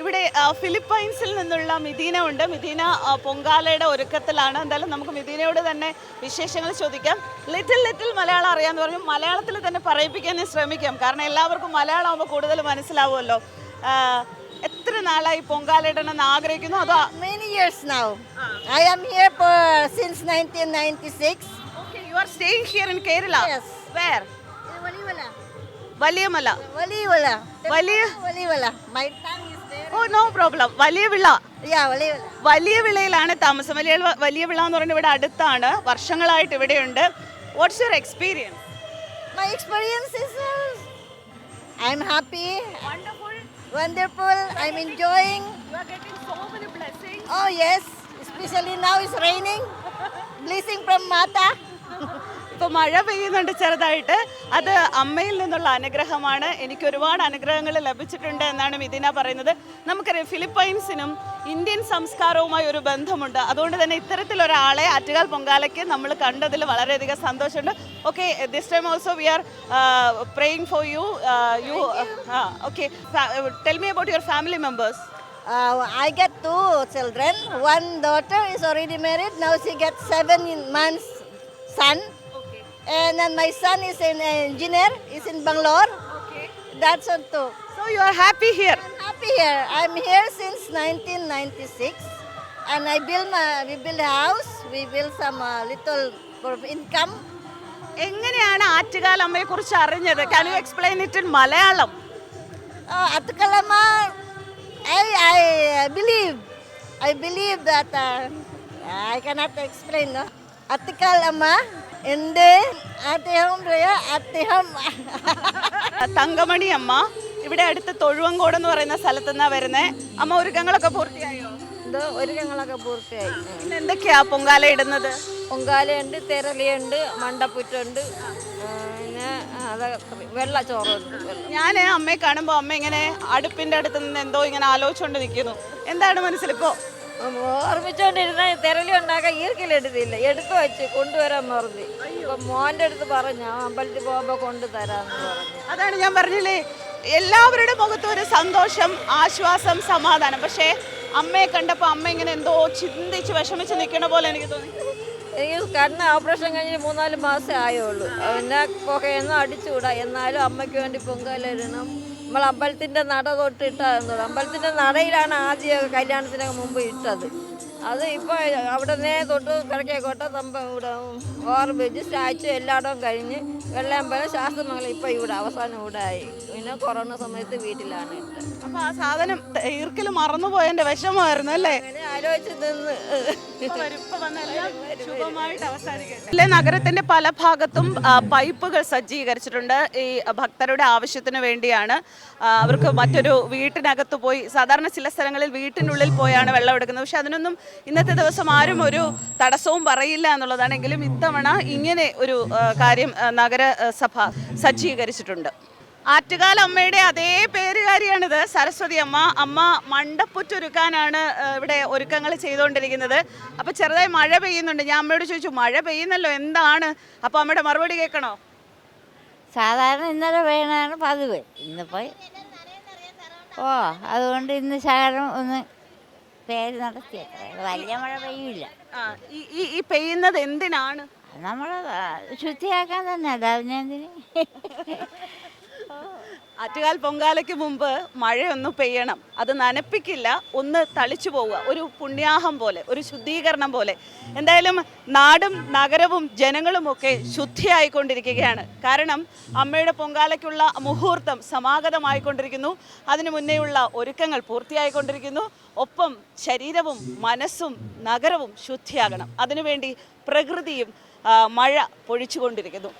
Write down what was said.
ഇവിടെ ഫിലിപ്പൈൻസിൽ നിന്നുള്ള മിഥീന ഉണ്ട്. മിഥീന പൊങ്കാലയുടെ ഒരുക്കത്തിലാണ്. എന്തായാലും നമുക്ക് മിഥീനയോട് തന്നെ വിശേഷങ്ങൾ ചോദിക്കാം. ലിറ്റിൽ ലിറ്റിൽ മലയാളം അറിയാമെന്ന് പറഞ്ഞു. മലയാളത്തിൽ തന്നെ പറയിപ്പിക്കാൻ ശ്രമിക്കാം. കാരണം എല്ലാവർക്കും മലയാളം ആകുമ്പോൾ കൂടുതൽ മനസ്സിലാവുമല്ലോ. എത്ര നാളായി പൊങ്കാലയിടണമെന്ന് ആഗ്രഹിക്കുന്നു? അതോ many years now I am here since 1996 okay you are staying here in Kerala yes where Waliwala. Valiyamala Waliwala. വലിയ. My there. Oh no problem Valiyavila. വലിയ വിളയിലാണ് താമസം. വലിയ വലിയ വിള എന്ന് പറഞ്ഞാൽ ഇവിടെ അടുത്താണ്. വർഷങ്ങളായിട്ട് ഇവിടെയുണ്ട്. What's your experience my experience I am happy wonderful I am enjoying oh yes especially now is raining blessing from Mata ഇപ്പൊ മഴ പെയ്യുന്നുണ്ട് ചെറുതായിട്ട്. അത് അമ്മയിൽ നിന്നുള്ള അനുഗ്രഹമാണ്. എനിക്ക് ഒരുപാട് അനുഗ്രഹങ്ങൾ ലഭിച്ചിട്ടുണ്ട് എന്നാണ് മിഥിന പറയുന്നത്. നമുക്കറിയാം ഫിലിപ്പൈൻസിനും ഇന്ത്യൻ സംസ്കാരവുമായി ഒരു ബന്ധമുണ്ട്. അതുകൊണ്ട് തന്നെ ഇത്തരത്തിലൊരാളെ ആറ്റുകാൽ പൊങ്കാലയ്ക്ക് നമ്മൾ കണ്ടതിൽ വളരെയധികം സന്തോഷമുണ്ട്. Okay this time also we are praying for you you okay tell me about your family members Uh, I get two children. One daughter is already married. Now she gets seven months son. And then my son is an engineer. Is in Bangalore. That's one too. So you are happy here I'm happy here. I'm here since 1996, and I build my we build a house. We build some uh, little for income. എങ്ങനെയാണ് ആറ്റുകാൽ അമ്മയെ കുറിച്ച് അറിഞ്ഞത് can you explain it in Malayalam Uh, at Kalama, I I uh, believe I believe that uh, എന്റെ അദ്ദേഹം അദ്ദേഹം. തങ്കമണി അമ്മ ഇവിടെ അടുത്ത് തൊഴുവങ്കോട് എന്ന് പറയുന്ന സ്ഥലത്ത് നിന്നാ വരുന്നേ. അമ്മ ഒരുക്കങ്ങളൊക്കെ പൂർത്തിയായോ? എന്തോ ഒരുക്കങ്ങളൊക്കെ പൂർത്തിയായി. എന്തൊക്കെയാ പൊങ്കാല ഇടുന്നത്? പൊങ്കാലയുണ്ട് തെരളിയുണ്ട് മണ്ടപ്പുറ്റുണ്ട് പിന്നെ വെള്ളച്ചോറുണ്ട് വെള്ള. ഞാൻ അമ്മയെ കാണുമ്പോൾ അമ്മ ഇങ്ങനെ അടുപ്പിന്റെ അടുത്ത് നിന്ന് എന്തോ ഇങ്ങനെ ആലോചിച്ചുകൊണ്ട് നിൽക്കുന്നു എന്താണ് മനസ്സിലിപ്പോ? ഓർമ്മിച്ചോണ്ടിരുന്ന തെരലി ഉണ്ടാക്കാൻ ഈർക്കിലെടുത്തില്ല എടുത്തു വെച്ച് കൊണ്ടുവരാൻ മറന്നു ഇപ്പൊ മോന്റെ അടുത്ത് പറഞ്ഞു "ആ അമ്പലത്തിൽ പോകുമ്പോ കൊണ്ടുതരാന്ന് പറഞ്ഞു. അതാണ് ഞാൻ പറഞ്ഞില്ലേ? എല്ലാവരുടെ മുഖത്തും ഒരു സന്തോഷം ആശ്വാസം സമാധാനം. പക്ഷേ അമ്മയെ കണ്ടപ്പോൾ അമ്മ ഇങ്ങനെ എന്തോ ചിന്തിച്ച് വിഷമിച്ച് നിൽക്കണ പോലെ എനിക്ക് തോന്നി. എനിക്ക് കണ്ണ് ഓപ്പറേഷൻ കഴിഞ്ഞ് മൂന്നാൽ മാസമേ ആയുള്ളൂ. പിന്നെ പുകയൊന്നും അടിച്ചുകൂടാ. എന്നാലും അമ്മയ്ക്ക് വേണ്ടി പൊങ്കാല ഇടണം. നമ്മൾ അമ്പലത്തിന്റെ നട തൊട്ട് ഇട്ടാന്ന് അമ്പലത്തിന്റെ നടയിലാണ് ആദ്യം കല്യാണത്തിനൊക്കെ മുമ്പ് ഇട്ടത്. അത് ഇപ്പോൾ അവിടെ നിന്നേ തൊട്ട് കിഴക്കേക്കോട്ട തമ്പ ഇവിടെ ഓവർബ്രിഡ്ജ് സ്റ്റാച്ചു എല്ലായിടവും കഴിഞ്ഞ് വെള്ളയമ്പലം ശാസ്ത്രമംഗലം ഇപ്പോൾ ഇവിടെ അവസാനം ഇവിടെ ആയി. പിന്നെ കൊറോണ സമയത്ത് വീട്ടിലാണ് ഇട്ടത്. അപ്പോൾ ആ സാധനം ഈർക്കിൽ മറന്നുപോയതിന്റെ വിഷമമായിരുന്നു അല്ലേ? ആലോചിച്ച് നിന്ന് ിലെ നഗരത്തിന്റെ പല ഭാഗത്തും പൈപ്പുകൾ സജ്ജീകരിച്ചിട്ടുണ്ട്. ഈ ഭക്തരുടെ ആവശ്യത്തിന് വേണ്ടിയാണ് അവർക്ക് മറ്റൊരു വീട്ടിനകത്ത് പോയി സാധാരണ ചില സ്ഥലങ്ങളിൽ വീട്ടിനുള്ളിൽ പോയാണ് വെള്ളം എടുക്കുന്നത്. പക്ഷെ അതിനൊന്നും ഇന്നത്തെ ദിവസം ആരും ഒരു തടസ്സവും പറയില്ല എന്നുള്ളതാണെങ്കിലും ഇത്തവണ ഇങ്ങനെ ഒരു കാര്യം നഗരസഭ സജ്ജീകരിച്ചിട്ടുണ്ട്. ആറ്റുകാൽ അമ്മയുടെ അതേ പേരുകാരിയാണിത്. സരസ്വതി അമ്മ. അമ്മ മണ്ടപ്പുറ്റൊരുക്കാനാണ് ഇവിടെ ഒരുക്കങ്ങൾ ചെയ്തുകൊണ്ടിരിക്കുന്നത്. അപ്പോൾ ചെറുതായി മഴ പെയ്യുന്നുണ്ട്. ഞാൻ അമ്മയോട് ചോദിച്ചു മഴ പെയ്യുന്നല്ലോ എന്താണ്? അപ്പോൾ അമ്മയുടെ മറുപടി കേൾക്കണോ? സാധാരണ ഇന്നലെ വേണമാണ് പതിവ്. ഇന്നിപ്പോൾ ഓ അതുകൊണ്ട് ഇന്ന് ശകലം ഒന്ന് പേര് നടത്തി വലിയ മഴ പെയ്യില്ല ഈ പെയ്യുന്നത് എന്തിനാണ്? നമ്മൾ ശുദ്ധിയാക്കാൻ തന്നെ. അതിനെന്തിന്? ആറ്റുകാൽ പൊങ്കാലയ്ക്ക് മുമ്പ് മഴയൊന്ന് പെയ്യണം. അത് നനപ്പിക്കില്ല ഒന്ന് തളിച്ചു പോവുക. ഒരു പുണ്യാഹം പോലെ ഒരു ശുദ്ധീകരണം പോലെ. എന്തായാലും നാടും നഗരവും ജനങ്ങളും ഒക്കെ ശുദ്ധിയായിക്കൊണ്ടിരിക്കുകയാണ്. കാരണം അമ്മയുടെ പൊങ്കാലയ്ക്കുള്ള മുഹൂർത്തം സമാഗതമായിക്കൊണ്ടിരിക്കുന്നു. അതിനു മുന്നേയുള്ള ഒരുക്കങ്ങൾ പൂർത്തിയായിക്കൊണ്ടിരിക്കുന്നു. ഒപ്പം ശരീരവും മനസ്സും നഗരവും ശുദ്ധിയാകണം. അതിനുവേണ്ടി പ്രകൃതിയും മഴ പൊഴിച്ചുകൊണ്ടിരിക്കുന്നു.